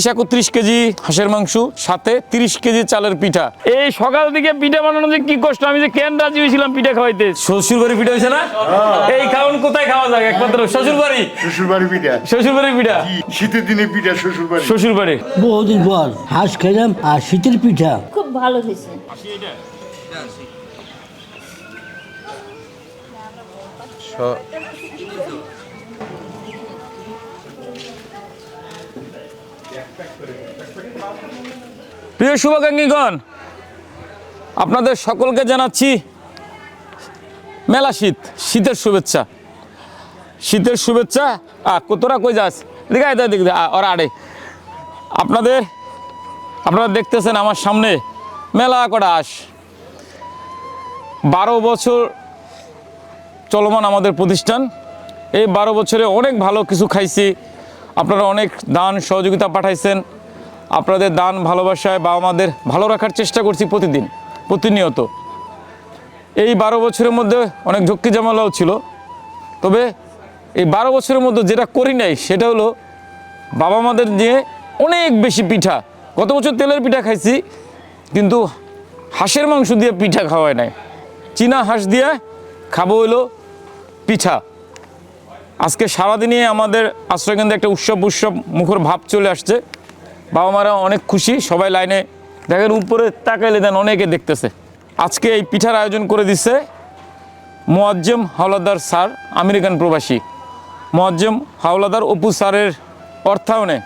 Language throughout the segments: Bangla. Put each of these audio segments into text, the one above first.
তিরিশ একত্রিশ কেজি হাঁসের মাংস সাথে তিরিশ কেজি চালের পিঠা। এই সকাল থেকে পিঠা বানানো যে কি কষ্ট আমি যে কেন রাজি হয়েছিলাম পিঠা খাওয়াইতে? শ্বশুর বাড়ি পিঠা হয়েছে না? এই খাওয়ান কোথায় খাওয়া যায়? একমাত্র শ্বশুর বাড়ি শ্বশুর বাড়ি পিঠা? শ্বশুর বাড়ির পিঠা শীতের দিনে পিঠা শ্বশুর বাড়ি শ্বশুর বাড়ি বহুদিন পর হাঁস খেলাম আর শীতের পিঠা। খুব ভালো হয়েছে। প্রিয় শুভাকাঙ্ক্ষীগণ, আপনাদের সকলকে জানাচ্ছি মেলা শীত, শীতের শুভেচ্ছা। শীতের শুভেচ্ছা, আ তোরা কই যাস? দিকে আয় দিক ওরা আড়ে। আপনাদের, আপনারা দেখতেছেন আমার সামনে মেলা কটা আস। বারো বছর চলমান আমাদের প্রতিষ্ঠান। এই বারো বছরে অনেক ভালো কিছু খাইছি। আপনারা অনেক দান সহযোগিতা পাঠাইছেন। আপনাদের দান, ভালোবাসায় বাবা মাদের ভালো রাখার চেষ্টা করছি প্রতিদিন, প্রতিনিয়ত। এই বারো বছরের মধ্যে অনেক ঝক্কি জামালাও ছিল। তবে এই বারো বছরের মধ্যে যেটা করি নাই, সেটা হলো বাবা মাদের নিয়ে অনেক বেশি পিঠা। গত বছর তেলের পিঠা খাইছি, কিন্তু হাঁসের মাংস দিয়ে পিঠা খাওয়ায় নাই। চীনা হাঁস দিয়ে খাব হলো পিঠা। আজকে সারাদিনে আমাদের আশ্রয়কেন্দ্রে একটা উৎসব উৎসব মুখর ভাব চলে আসছে। বাবা মারা অনেক খুশি, সবাই লাইনে। দেখেন উপরে তাকাইলে দেন অনেকে দেখতেছে। আজকে এই পিঠার আয়োজন করে দিচ্ছে মোয়াজ্জেম হাওলাদার স্যার, আমেরিকান প্রবাসী। মোয়াজ্জেম হাওলাদার অপু স্যারের অর্থায়নে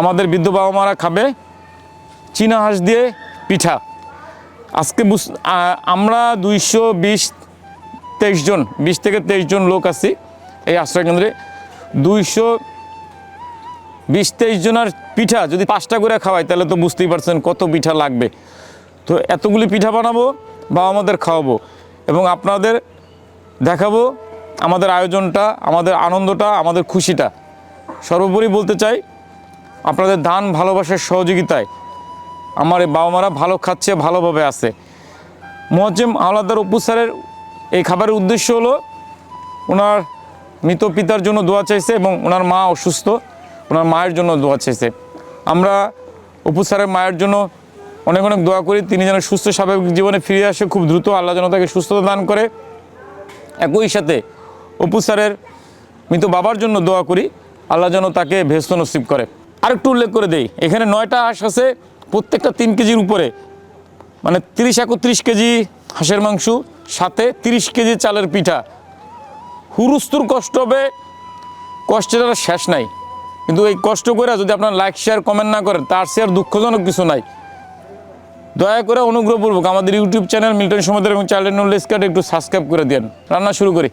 আমাদের বৃদ্ধ বাবা মারা খাবে চীনা হাঁস দিয়ে পিঠা। আজকে আমরা দুইশো বিশ তেইশ জন, বিশ থেকে তেইশ জন লোক আছি এই আশ্রয়কেন্দ্রে দুইশো বিশ তেইশ জনের পিঠা যদি পাঁচটা করে খাওয়াই, তাহলে তো বুঝতেই পারছেন কত পিঠা লাগবে। তো এতগুলি পিঠা বানাবো বা আমাদের খাওয়াবো এবং আপনাদের দেখাবো আমাদের আয়োজনটা, আমাদের আনন্দটা, আমাদের খুশিটা। সর্বোপরি বলতে চাই, আপনাদের দান, ভালোবাসার সহযোগিতায় আমার বাবা মারা ভালো খাচ্ছে, ভালোভাবে আছে। মোয়াজ্জেম আওলাদার অপু স্যারের এই খাবারের উদ্দেশ্য হলো, ওনার মৃত পিতার জন্য দোয়া চাইছে এবং ওনার মা অসুস্থ। ওনার মায়ের জন্য দোয়া চাইছে আমরা অপু স্যারের মায়ের জন্য অনেক অনেক দোয়া করি, তিনি যেন সুস্থ স্বাভাবিক জীবনে ফিরে আসে, খুব দ্রুত আল্লাহ যেন তাকে সুস্থতা দান করে। একই সাথে অপু স্যারের মৃত বাবার জন্য দোয়া করি, আল্লাহ যেন তাকে ভেস্ত নসিব করে। আরেকটু উল্লেখ করে দেই, এখানে নয়টা হাঁস আছে, প্রত্যেকটা তিন কেজির উপরে। মানে তিরিশ একত্রিশ কেজি হাঁসের মাংস, সাথে তিরিশ কেজি চালের পিঠা। হুরুস্তুর কষ্ট হবে, কষ্টের আর শেষ নাই। কিন্তু এই কষ্ট করে যদি আপনার লাইক শেয়ার কমেন্ট না করেন তার শেয়ার দুঃখজনক কিছু নাই। দয়া করে অনুগ্রহপূর্বক আমাদের ইউটিউব চ্যানেল মিল্টন সমাদের এবং চ্যানেল নলেজ কার্ড একটু সাবস্ক্রাইব করে দেন রান্না শুরু করি।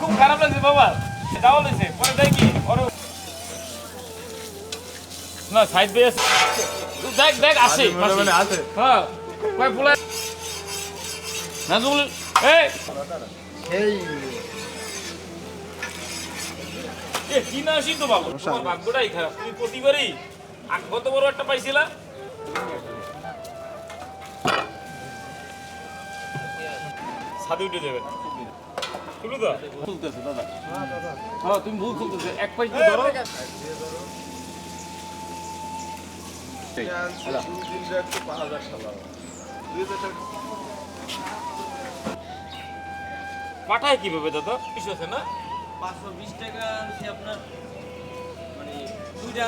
খুব খারাপ লাগছে বাবা যাওয়া লাগছে পরে দেখি না সাইড বেস দেখ দেখ আসে আছে। হ্যাঁ কই পুলা নাজুল এই। এ কি না আসি তো বাবু? তোমার ভাগ্যটাই খারাপ। তুমি প্রতিবারই কত বড় একটা পাইছিলা। ছাদে উঠে যাবে। খুলতেছে দাদা। হ্যাঁ তুমি ভুল খুলতেছে এক পাশ ধরো। পাঠায় কীভাবে দাদা? কিছু আছে না? পাঁচশো বিশ টাকা আনছি আপনার মানে দুইটা।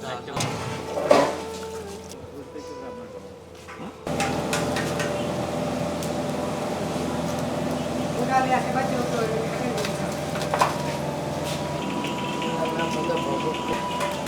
Thank you.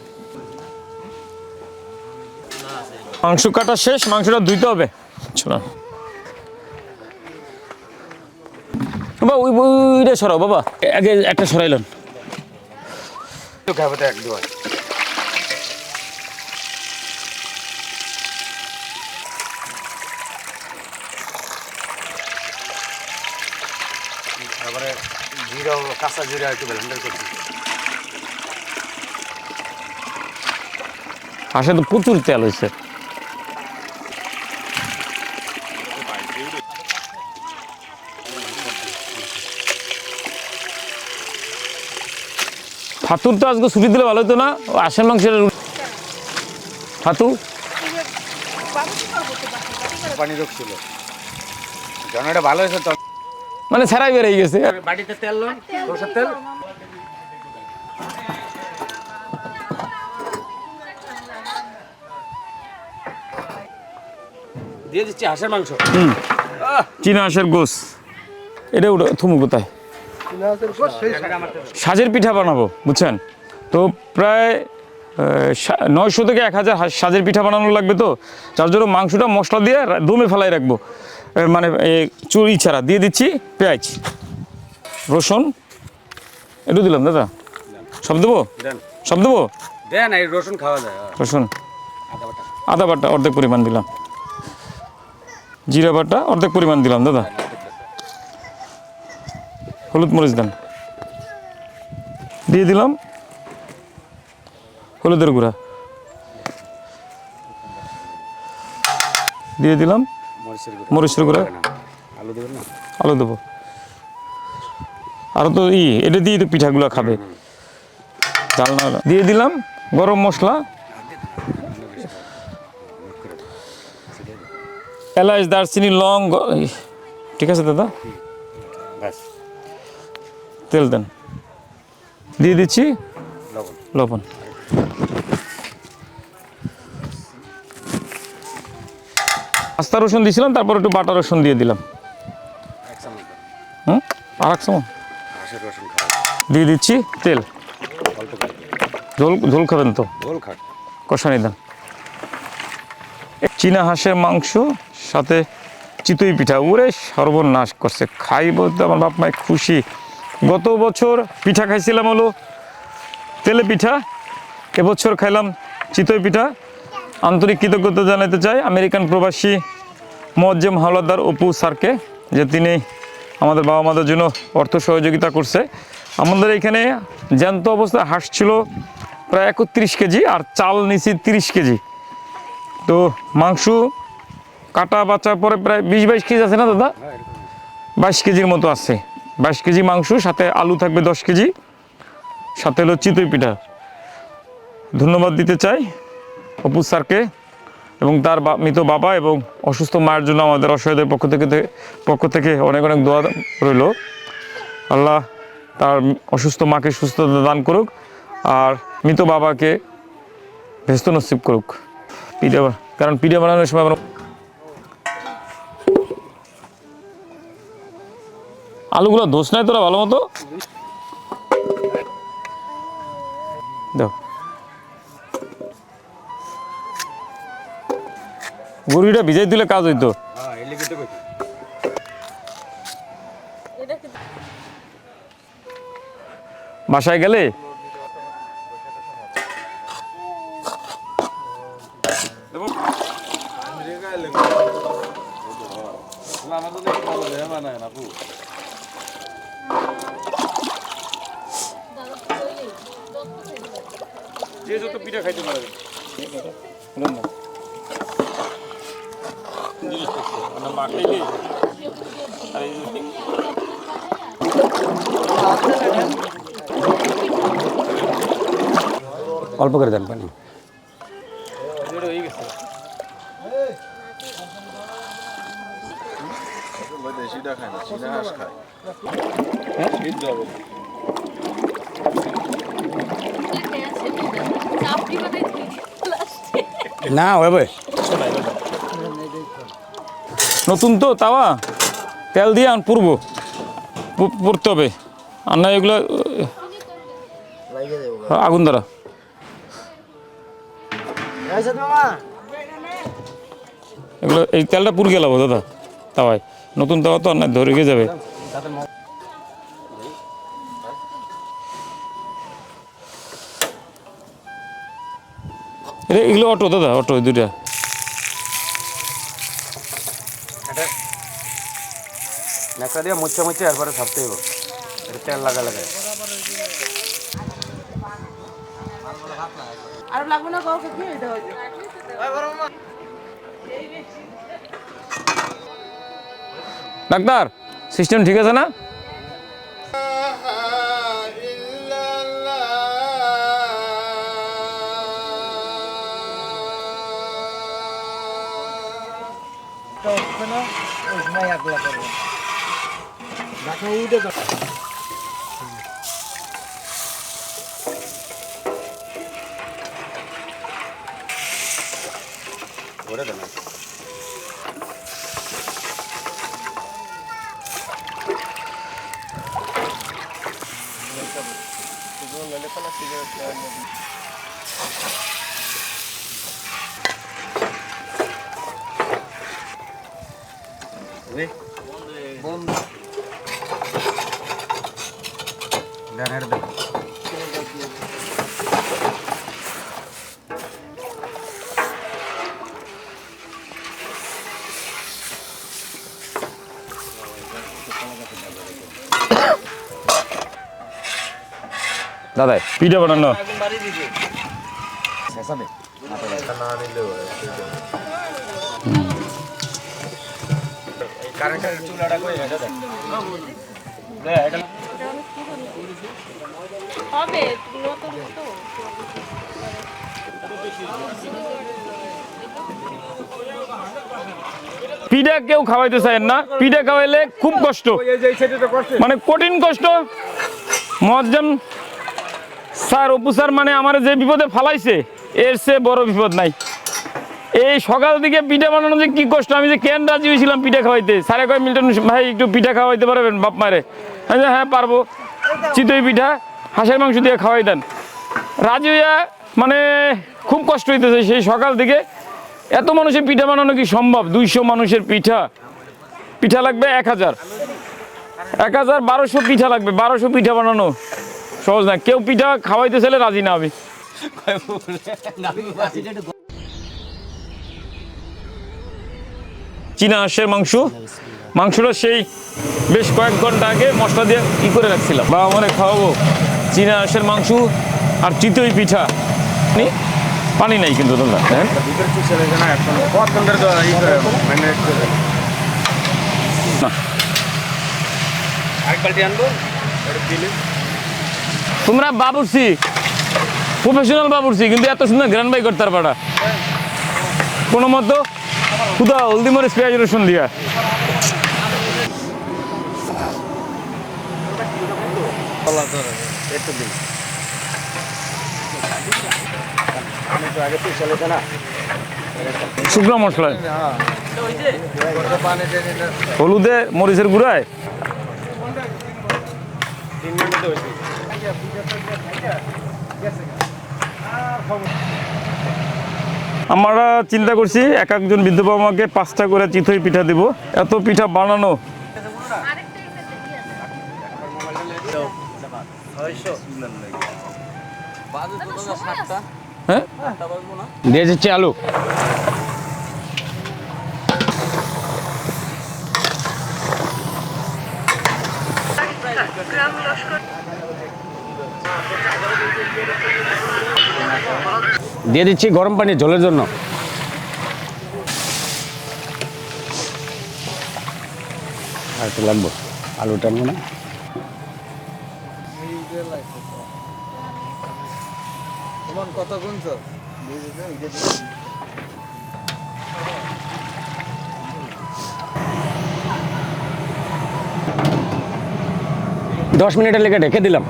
মাংস কাটা শেষ, মাংসটা ধুইতে হবে। চলো। বাবা, ওই ওইটা সরাও, বাবা। আগে একটা সরাইলেন তারপরে কাঁচা জিরা তো প্রচুর তেল হয়েছে ফাতুর তো আজকে ছুটি দিলে ভালো হতো না ও আশের মাংসের ফাতু পানি রোগছিল যেন এটা ভালো হয়েছে তো মানে ছাড়াই বেরিয়ে গেছে। বাটিতে তেল লোন সরষের তেল। দিয়ে দিচ্ছি হাঁসের মাংস। চীনা হাঁসের গোস এটা ওটা থুমু কোথায়? সাজের পিঠা বানাবো বুঝছেন? তো প্রায় নয়শো থেকে এক হাজার সাজের পিঠা বানানো লাগবে তো। যার জন্য মাংসটা মশলা দিয়ে দমে ফেলাই রাখব। মানে চুরি ছাড়া। দিয়ে দিচ্ছি পেঁয়াজ রসুন। একটু দিলাম দাদা। সব দেবো? সব দেবো? রসুন খাওয়া যায় হ্যাঁ। রসুন। আদা বাটা অর্ধেক পরিমাণ দিলাম। জিরা বাটা অর্ধেক পরিমাণ দিলাম দাদা। হলুদ মরিচ দেন। দিয়ে দিলাম হলুদের গুঁড়া। দিয়ে দিলাম মরিচের গুঁড়া। আলু দেবো। আরও তো ই এটা দিয়ে তো পিঠাগুলো খাবে। চাল না দিয়ে দিলাম গরম মশলা। এলাচ দারচিনি লং ঠিক আছে দাদা? তেল দেন। দিয়ে দিচ্ছি লবণ। আস্তা রসুন দিয়েছিলাম, তারপর একটু বাটা রসুন দিয়ে দিলাম। হুম? আর এক দিয়ে দিচ্ছি তেল। ঝোল ঝোল খাবেন তো? কষানি দেন। চীনা হাঁসের মাংস, সাথে চিতই পিঠা। ওরে সর্বনাশ করছে। খাই বলতে আমার বাপ মায় খুশি। গত বছর পিঠা খাইছিলাম হলো তেলে পিঠা, এবছর খাইলাম চিতই পিঠা। আন্তরিক কৃতজ্ঞতা জানাতে চাই আমেরিকান প্রবাসী মোয়াজ্জেম হাওলাদার অপু স্যারকে, যে তিনি আমাদের বাবা মাদের জন্য অর্থ সহযোগিতা করছে। আমাদের এখানে জ্যান্ত অবস্থায় হাঁস ছিল প্রায় একত্রিশ কেজি আর চাল নিছি তিরিশ কেজি। তো মাংস কাটা বাচ্চার পরে প্রায় বিশ বাইশ কেজি আছে না দাদা? বাইশ কেজির মতো আছে। বাইশ কেজি মাংস, সাথে আলু থাকবে দশ কেজি, সাথে হলো চিতই পিঠা। ধন্যবাদ দিতে চাই অপু স্যারকে এবং তার মৃত বাবা এবং অসুস্থ মায়ের জন্য আমাদের অসহায়দের পক্ষ থেকে পক্ষ থেকে অনেক অনেক দোয়া রইল। আল্লাহ তার অসুস্থ মাকে সুস্থতা দান করুক আর মৃত বাবাকে ভেস্ত নসিব করুক। পিঠে কারণ পিঠে বানানোর সময় আমরা আলুগুলো দোষ নাই তোরা ভালো মতো? গরুটা ভিজাই দিলে কাজ হইতো। বাসায় গেলে? অল্প করে দেন পানি। না হবে নতুন তো তাওয়া। তেল দিয়ে আন, পুরব। পু- পুরতে হবে। আর না এগুলো, আগুন দ্বারা। এগুলো এই তেলটা পুর গেলাবো দাদা। তাওয়ায়। নতুন তাওয়া তো না ধরে গিয়ে যাবে। এগুলো অটো দাদা অটো দুইটা। নেকড়া দিয়ে মুচ্ছে মুচ্ছে এরপরে ছাপতে হইব তেল লাগা লাগায় লাগবে না কাউকে কি এটা হয়েছে ডাক্তার সিস্টেম ঠিক আছে না? ওরে দেন দেন হবে নতুন তো। পিঠা কেউ খাওয়াইতে চায় না। পিঠা খাওয়াইলে খুব কষ্ট। মানে কঠিন কষ্ট। মজ্জাম স্যার অপু স্যার মানে আমার যে বিপদে ফালাইছে, এর সে বড় বিপদ নাই। এই সকাল থেকে পিঠা বানানো যে কি কষ্ট, আমি যে কেন রাজি হয়েছিলাম পিঠা খাওয়াইতে? স্যারে কয়, মিল্টন ভাই, একটু পিঠা খাওয়াইতে পারবেন বাপ মারে? হ্যাঁ পারব। চিতই পিঠা, হাঁসের মাংস দিয়ে খাওয়াই দেন। রাজি হইয়া মানে খুব কষ্ট হইতেছে সেই সকাল থেকে এত মানুষের পিঠা বানানো কি সম্ভব? দুইশো মানুষের পিঠা। পিঠা লাগবে এক হাজার। এক হাজার বারোশো পিঠা লাগবে, বারোশো পিঠা বানানো। সহজ না। কেউ পিঠা খাওয়াইতে চাইলে রাজি না আমি। চীনা হাঁসের মাংস। মাংসটা সেই বেশ কয়েক ঘণ্টা আগে মশলা দিয়ে ই করে রাখছিলাম। বাবা মানে খাওয়াবো। চীনা হাঁসের মাংস আর চিতই পিঠা। পানি নাই কিন্তু দাদা হ্যাঁ? আনব দিলে তোমরা বাবুরছি প্রফেশনাল বাবুরছি কিন্তু এত সুন্দর গ্রান বাই করতে পারা কোনো মতো খুদা হলদি মরিচ পেঁয়াজ রসুন দিয়া। একটু দিন আমি তো আগে চুষে লেগে না শুকনো মশলা হলুদে মরিচের গুঁড়ায়। আমরা চিন্তা করছি এক একজন বৃদ্ধ বাবা মাকে পাঁচটা করে চিতই পিঠা দিব। এত পিঠা বানানো। হ্যাঁ? দিয়ে দিচ্ছি আলু। দিয়ে দিচ্ছি গরম পানি জলের জন্য। আর একটু লাগবো। না। কত গুনছ দশ মিনিটের লেগে ঢেকে দিলাম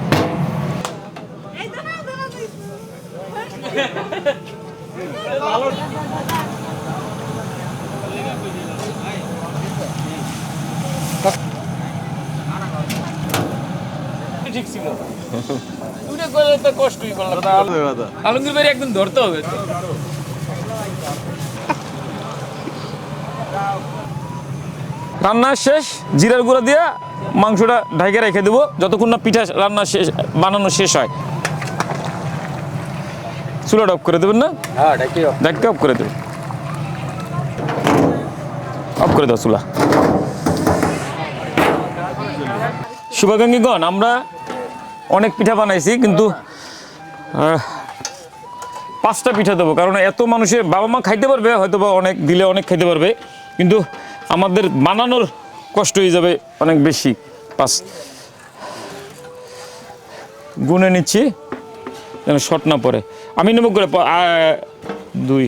ঠিক ছিল দুটো করলে তো কষ্টই করলাম আলমগীর ভাই ধরতে হবে রান্না শেষ জিরার গুঁড়া দিয়ে মাংসটা ঢাকে রেখে দেবো। যতক্ষণ না পিঠা রান্না শেষ বানানো শেষ হয়। চুলাটা অফ করে দেবেন না? হ্যাঁ ঢেকে অফ করে দেবেন। অফ করে দাও চুলা। শুভাকাঙ্ক্ষীগণ আমরা অনেক পিঠা বানাইছি কিন্তু পাঁচটা পিঠা দেবো, কারণ এত মানুষের বাবা মা খাইতে পারবে হয়তো বা অনেক দিলে অনেক খাইতে পারবে, কিন্তু আমাদের বানানোর কষ্ট হয়ে যাবে অনেক বেশি। পাঁচ, গুনে নিচ্ছি, যেন শর্ট না পড়ে। আমি নেব করে দুই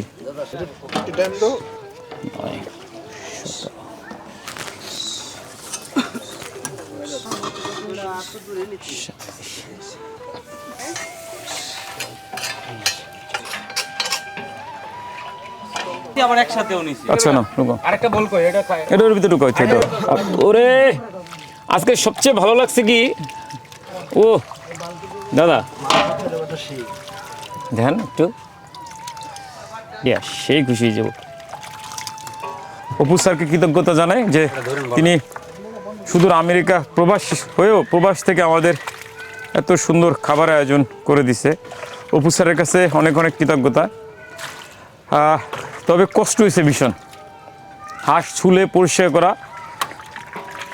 আবার একসাথেও নিছি। আচ্ছা না রুকো। আরেকটা বল কই এটা এটা ওর ভিতরে এটা। ওরে আজকে সবচেয়ে ভালো লাগছে কি? ও দাদা। ধ্যান একটু। ইয়া সেই খুশি যাব। অপু স্যারকে কৃতজ্ঞতা জানাই যে তিনি সুদূর আমেরিকা প্রবাস হয়েও প্রবাস থেকে আমাদের এত সুন্দর খাবার আয়োজন করে দিছে। অপু স্যারের কাছে অনেক অনেক কৃতজ্ঞতা। তবে কষ্ট হয়েছে ভীষণ। হাঁস ছুলে পরিষ্কার করা,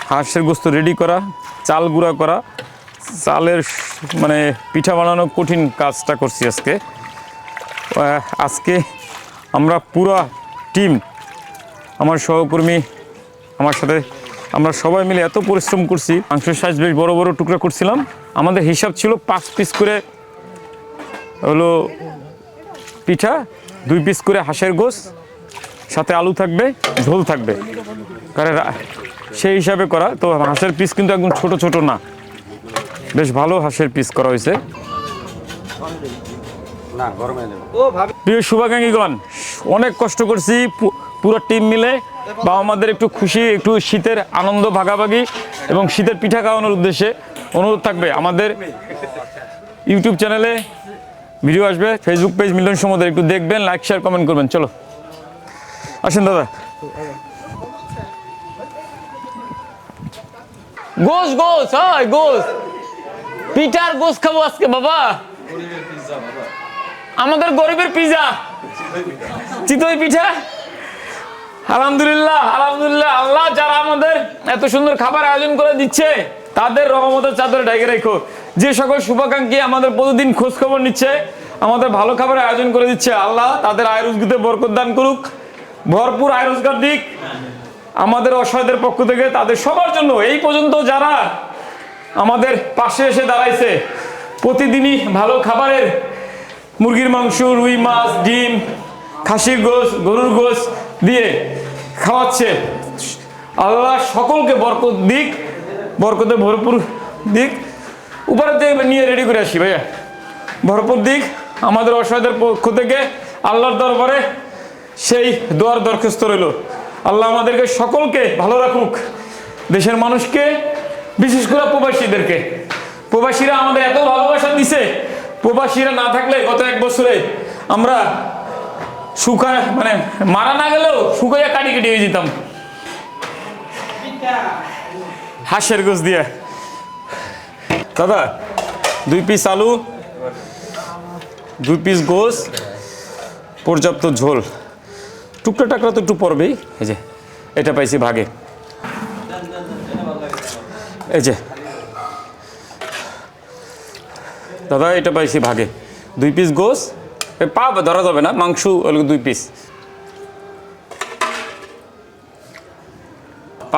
হাঁসের গোস্ত রেডি করা, চাল গুঁড়া করা, চালের মানে পিঠা বানানো কঠিন কাজটা করছি আজকে। আজকে আমরা পুরা টিম আমার সহকর্মী, আমার সাথে আমরা সবাই মিলে এত পরিশ্রম করছি, মাংসের সাইজ বেশ বড় বড় টুকরা করছিলাম। আমাদের হিসাব ছিল পাঁচ পিস করে হলো পিঠা দুই পিস করে হাঁসের গোস সাথে আলু থাকবে ঝোল থাকবে। কারণ সেই হিসাবে করা। তো হাঁসের পিস কিন্তু একদম ছোট ছোট না। বেশ ভালো হাঁসের পিস করা হয়েছে। না গরমে দেবো প্রিয় শুভাকাঙ্ক্ষীগণ অনেক কষ্ট করছি পু- পুরো টিম মিলে। বা আমাদের একটু খুশি একটু শীতের আনন্দ ভাগাভাগি এবং শীতের পিঠা খাওয়ানোর উদ্দেশ্যে অনুরোধ থাকবে আমাদের ইউটিউব চ্যানেলে। ভিডিও আসবে ফেসবুক পেজ মিলন সমুদ্র, একটু দেখবেন লাইক শেয়ার কমেন্ট করবেন, চলো। আসেন, দাদা। গোস গোস হয় গোস। পিঠার গোস খাব আজকে, বাবা। আমাদের গরিবের পিজা। চিতই পিঠা। আলহামদুলিল্লাহ আলহামদুলিল্লাহ, আল্লাহ যারা আমাদের এত সুন্দর খাবার আয়োজন করে দিচ্ছে তাদের রহমতের চাদরে ঢেকে রেখো। যে সকল শুভাকাঙ্ক্ষী আমাদের প্রতিদিন খোঁজ খবর নিচ্ছে, আমাদের ভালো খাবারের আয়োজন করে দিচ্ছে, আল্লাহ তাদের আয় রোজগারে বরকত দান করুক। ভরপুর আয় রোজগার দিক। আমাদের অসহায়দের পক্ষ থেকে তাদের সবার জন্য এই পর্যন্ত যারা আমাদের পাশে এসে দাঁড়াইছে, প্রতিদিনই ভালো খাবারের মুরগির মাংস, রুই মাছ, ডিম, খাসির গোস গরুর গোস দিয়ে খাওয়াচ্ছে। আল্লাহ সকলকে বরকত দিক। বরকতে ভরপুর দিক। উপরে থেকে নিয়ে রেডি করে আসি ভাইয়া। ভরপুর দিক আমাদের অসহায়দের পক্ষ থেকে আল্লাহর দরবারে সেই দোয়ার দরখাস্ত রইল। আল্লাহ আমাদেরকে সকলকে ভালো রাখুক। দেশের মানুষকে, বিশেষ করে প্রবাসীদেরকে। প্রবাসীরা আমাদের এত ভালোবাসা দিছে, প্রবাসীরা না থাকলে গত এক বছরে আমরা শুকা মানে মারা না গেলেও শুকাইয়া কাটি কেটে যেতাম। হাঁসের গোস দিয়ে। দাদা, দুই পিস আলু, দুই পিস গোস পর্যাপ্ত ঝোল। টুকরা টাকরা তো একটু পড়বেই এই যে, এটা পাইছি ভাগে। এই যে। দাদা, এটা পাইছি ভাগে। দুই পিস গোস পা ধরা যাবে না, মাংস দুই পিস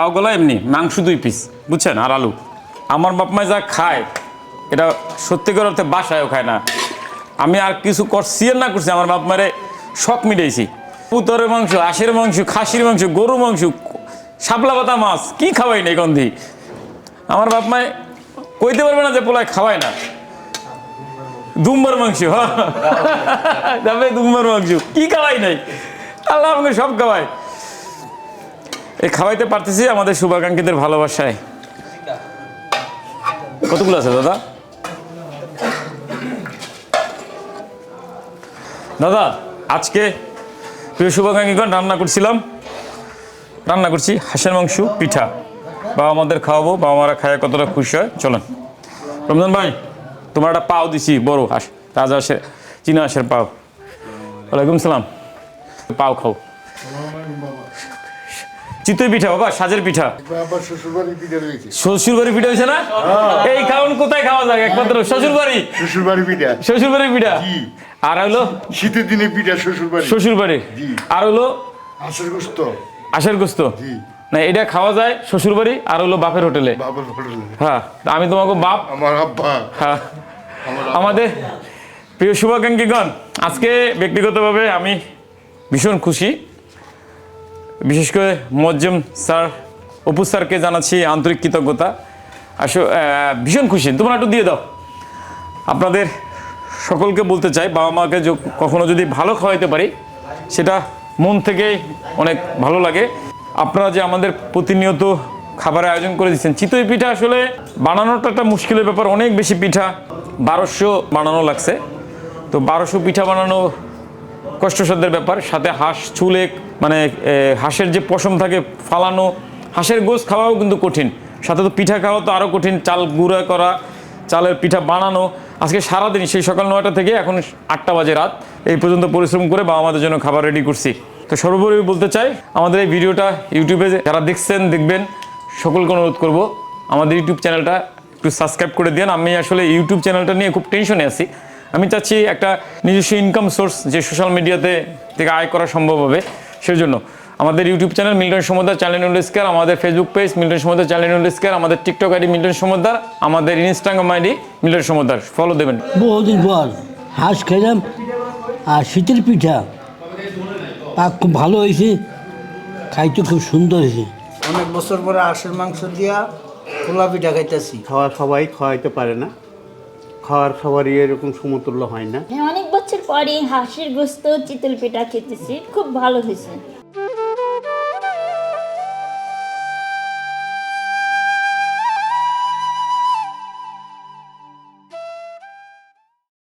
পাওগুলো এমনি, মাংস দুই পিস বুঝছেন? আর আলু। আমার বাপ মা যা খায়, এটা সত্যিকার অর্থে বাসায়ও খায় না। আমি আর কিছু আর না করছি, আমার বাপ মারে শখ মিটাইছি। পুতরের মাংস আশের মাংস, খাসির মাংস গরু মাংস, শাপলা পাতা মাছ, কি খাওয়াই নাই গন্ধি? আমার বাপ মায় কইতে পারবে না যে পোলায় খাওয়ায় না। দুম্বার মাংস হ্যাঁ। দুম্বার মাংস, কি খাওয়াই নাই? আল্লাহ আমাকে সব খাওয়ায়। এই খাওয়াইতে পারতেছি আমাদের শুভাকাঙ্ক্ষীদের ভালোবাসায়। কতগুলো আছে, দাদা? দাদা, আজকে প্রিয় শুভাকাঙ্ক্ষীগণ, রান্না করছিলাম। রান্না করছি হাঁসের মাংস, পিঠা। বাবা আমাদের খাওয়াবো, বাবা মারা খায়, কতটা খুশি হয়। চলেন। রমজান ভাই, তোমার একটা পাও দিছি, বড় হাঁস রাজা হাঁসের, চীনা হাঁসের পাও। ওয়ালাইকুম সালাম। পাও খাও। চিতই পিঠা বাবা সাজের পিঠা। শ্বশুর বাড়ি পিঠা বাড়ি হয়েছে না? এই খাওন কোথায় খাওয়া যায়? একমাত্র শ্বশুর বাড়ি শ্বশুর বাড়ি পিঠা। শ্বশুর বাড়ির পিঠা আর হলো? শীতের দিনে পিঠা শ্বশুর বাড়ি শ্বশুর বাড়ি আর হলো? হাঁসের গোস্ত। আশের গোস্ত। না এটা খাওয়া যায় শ্বশুর বাড়ি আর হলো বাপের হোটেলে। হ্যাঁ আমি তোমাকে বাপ। আমার আব্বা। হ্যাঁ। আমাদের প্রিয় শুভাকাঙ্ক্ষীগণ আজকে ব্যক্তিগতভাবে আমি ভীষণ খুশি। বিশেষ করে মজ্জম স্যার, অপু স্যারকে জানাচ্ছি আন্তরিক কৃতজ্ঞতা। আসো ভীষণ খুশি। তোমরা একটু দিয়ে দাও। আপনাদের সকলকে বলতে চাই, বাবা মাকে কখনো যদি ভালো খাওয়াইতে পারি, সেটা মন থেকেই অনেক ভালো লাগে। আপনারা যে আমাদের প্রতিনিয়ত খাবারের আয়োজন করে দিচ্ছেন, চিতই পিঠা আসলে বানানোটা একটা মুশকিলের ব্যাপার, অনেক বেশি পিঠা, বারোশো বানানো লাগছে। তো বারোশো পিঠা বানানো কষ্টসাধ্যের ব্যাপার, সাথে হাঁস চুলে মানে হাঁসের যে পশম থাকে, ফালানো, হাঁসের গোস খাওয়াও কিন্তু কঠিন। সাথে তো পিঠা খাওয়া তো আরও কঠিন, চাল গুঁড়া করা, চালের পিঠা বানানো। আজকে সারাদিন, সেই সকাল নয়টা থেকে এখন আটটা বাজে রাত, এই পর্যন্ত পরিশ্রম করে বাবা আমাদের জন্য খাবার রেডি করছি। তো সর্বোপরি বলতে চাই, আমাদের এই ভিডিওটা ইউটিউবে যারা দেখছেন, দেখবেন, সকলকে অনুরোধ করব, আমাদের ইউটিউব চ্যানেলটা একটু সাবস্ক্রাইব করে দিন আমি আসলে ইউটিউব চ্যানেলটা নিয়ে খুব টেনশনে আছি। আমি চাচ্ছি একটা নিজস্ব ইনকাম সোর্স যে সোশ্যাল মিডিয়াতে থেকে আয় করা সম্ভব হবে। সেজন্য আমাদের YouTube channel Milton Samudra channel square আমাদের Facebook page Milton Samudra channel square আমাদের টিকটক আইডি মিল্টন সমুদ্র আমাদের Instagram ID Milton Samudra follow দেবেন। বহুদিন পর হাঁস খেলাম আর শীতের পিঠা। পাক খুব ভালো হয়েছে খাইতে খুব সুন্দর হয়েছে। অনেক বছর পরে আশের মাংস দিয়া খোলা পিঠা খাইতেছি। খাওয়া সবাই খাওয়াইতে পারে না। খাওয়ার সবারই এরকম সমতুল্য হয় না। হ্যাঁ পরে হাঁসের গোস্ত চিতল পিঠা খেতেছি। খুব ভালো হয়েছে।